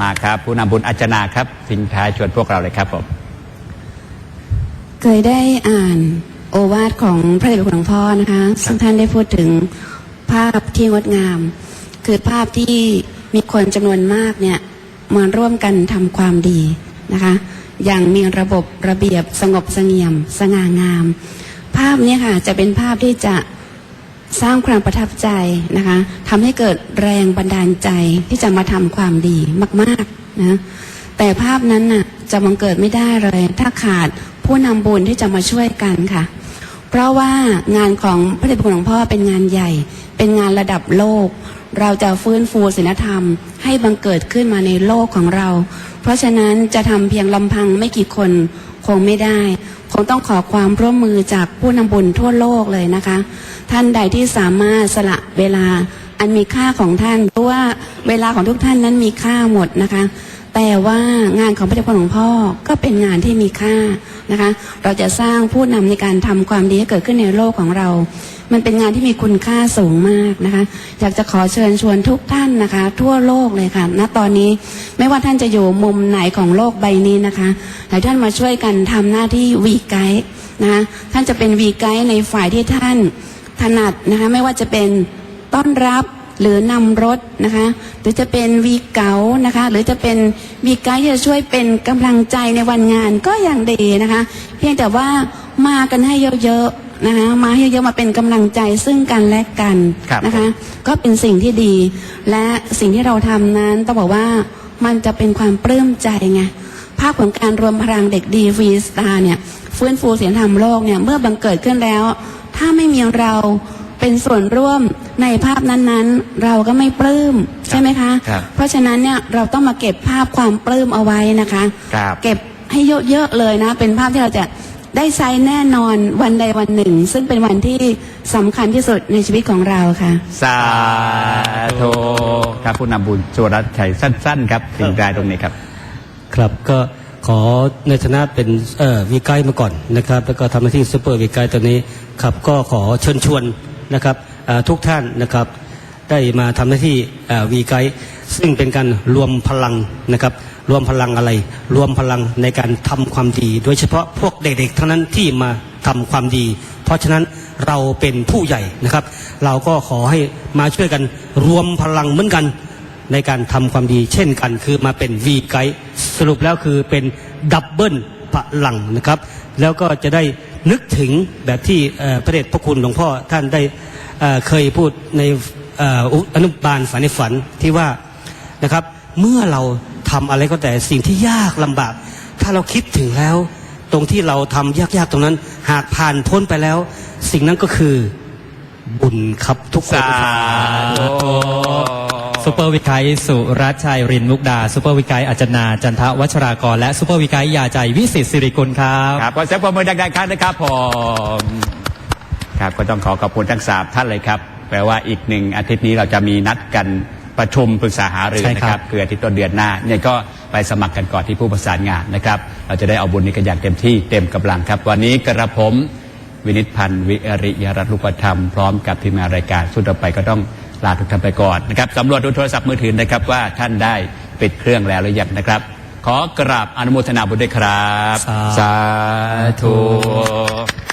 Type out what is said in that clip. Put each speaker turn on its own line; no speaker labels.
มาครับ ผู้นำบุญอาจนาครับทิ้งท้ายชวนพวกเราเลยครับผม
เคยได้อ่านโอวาทของพระเดชพระคุณหลวงพ่อนะคะซึ่งท่านได้พูดถึงภาพที่งดงาม คือภาพที่มีคนจำนวนมากเนี่ยมาร่วมกันทำความดีนะคะอย่างมีระบบระเบียบสงบเสงี่ยม สง่างาม ภาพเนี้ค่ะจะเป็นภาพที่จะ สร้างความประทับใจนะคะทำให้เกิดแรงบันดาลใจที่จะมาทำความดีมากๆนะแต่ภาพนั้นน่ะจะบังเกิดไม่ได้เลย ถ้าขาดผู้นำบุญที่จะมาช่วยกันค่ะ เพราะว่างานของพระเดชพระคุณหลวงพ่อเป็นงานใหญ่ เป็นงานระดับโลก เราจะฟื้นฟูศีลธรรม ให้บังเกิดขึ้นมาในโลกของเรา เพราะฉะนั้นจะทำเพียงลำพังไม่กี่คนคงไม่ได้ คงต้องขอความร่วมมือจากผู้นำบุญทั่วโลกเลยนะคะ ท่านใดที่สามารถสละเวลาอันมีค่าของท่านเพราะว่าเวลาของทุกท่านนั้นมีค่าหมดนะคะ แต่ว่างานของพระเจ้าคุณหลวงพ่อก็เป็นงานที่มีค่านะคะ เราจะสร้างผู้นำในการทำความดีให้เกิดขึ้นในโลกของเรา มันเป็นงานที่มีคุณค่าสูงมากนะคะ อยากจะขอเชิญชวนทุกท่านนะคะ ทั่วโลกเลยค่ะณตอนนี้ไม่ว่าท่านจะอยู่มุมไหนของโลกใบนี้นะคะให้ท่านมาช่วยกันทำหน้าที่วีไกด์นะคะท่านจะเป็นวีไกด์ในฝ่ายที่ท่านถนัดนะคะไม่ว่าจะเป็นต้อนรับ หรือนำรถนะคะ หรือจะเป็นวีเก๋านะคะ หรือจะเป็นวีไกด์ที่จะช่วยเป็นกำลังใจในวันงานก็ยังดีนะคะ เพียงแต่ว่ามากันให้เยอะๆนะคะมาให้เยอะๆมาเป็นกำลังใจซึ่งกันและกัน
ครับ
นะคะ ก็เป็นสิ่งที่ดี และสิ่งที่เราทำนั้นต้องบอกว่ามันจะเป็นความปลื้มใจไงภาพของการรวมพลังเด็กดีฟรีสตาร์เนี่ยฟื้นฟูเสียงธรรมโลกเนี่ยเมื่อบังเกิดขึ้นแล้ว ถ้าไม่มีเรา เป็นส่วนร่วมในภาพนั้นๆ เราก็ไม่ปลื้มใช่ไหมคะ
ครับ
เพราะฉะนั้นเนี่ยเราต้องมาเก็บภาพความปลื้มเอาไว้นะคะ
ครับ
เก็บให้เยอะๆเลยนะ เป็นภาพที่เราจะได้ใช้แน่นอนวันใดวันหนึ่ง ซึ่งเป็นวันที่สำคัญที่สุดในชีวิตของเราค่ะ
สาธุครับผู้นำบุญสุรัตน์ชัยสั้น ๆ ครับทิ้งท้ายตรงนี้ครับ
ครับก็ขอในฐานะเป็นเอ่อวีไกด์มาก่อนนะครับ แล้วก็ทำหน้าที่ซูเปอร์วีไกด์ตัวนี้ครับก็ขอเชิญชวน นะครับทุกท่านนะครับได้มาทำหน้าที่วีไกด์ซึ่งเป็นการรวมพลังนะครับ รวมพลังอะไร รวมพลังในการทำความดี โดยเฉพาะพวกเด็กๆเทั้งนั้นที่มาทำความดี เพราะฉะนั้นเราเป็นผู้ใหญ่นะครับ เราก็ขอให้มาช่วยกันรวมพลังเหมือนกันในการทำความดี เช่นกันคือมาเป็น V ไกด์สรุปแล้วคือเป็นดับเบิลพลังนะครับ แล้วก็จะได้ นึกถึงแบบที่พระเดชพระคุณหลวงพ่อท่านได้เเคยพูดในอออนุบาลฝันในฝันที่ว่านะครับเมื่อเราทำอะไรก็แต่สิ่งที่ยากลำบาก ถ้าเราคิดถึงแล้ว ตรงที่เราทำยากๆตรงนั้น หากผ่านพ้นไปแล้ว สิ่งนั้นก็คือบุญครับทุกคน
สาธุ
ซูเปอร์วิกไกด์สุรัชชัยรินมุกดาซูเปอร์วิกไกด์อาจนาจันทวัชรากร และซูเปอร์วิกไกด์ยาใจวิสิตสิริกุลครับ
ครับขอเสียงปรบมือดังๆครับนะครับผมครับก็ต้องขอขอบคุณทั้งสามท่านเลยครับ แปลว่าอีกหนึ่งอาทิตย์นี้เราจะมีนัดกันประชุมปรึกษาหารือ
ใช่
นะ
ค
ค
รั
รับบคืออาทิตย์ต้นเดือนหน้าเนี่ยก็ไปสมัครกันก่อนที่ผู้ประสานงานนะครับ เราจะได้เอาบุญนี้กันอย่างเต็มที่เต็มกำลังครับ วันนี้กระผมวินิจพันธ์วิริยรัตน์รูปธรรมพร้อมกับทีมงานรายการสุดต่อไปก็ต้อง ลาทุกท่านไปก่อนนะครับสำรวจดูโทรศัพท์มือถือนะครับว่าท่านได้ปิดเครื่องแล้วหรือยังนะครับ ขอกราบอนุโมทนาบุญด้วยครับ
สา
สาธุ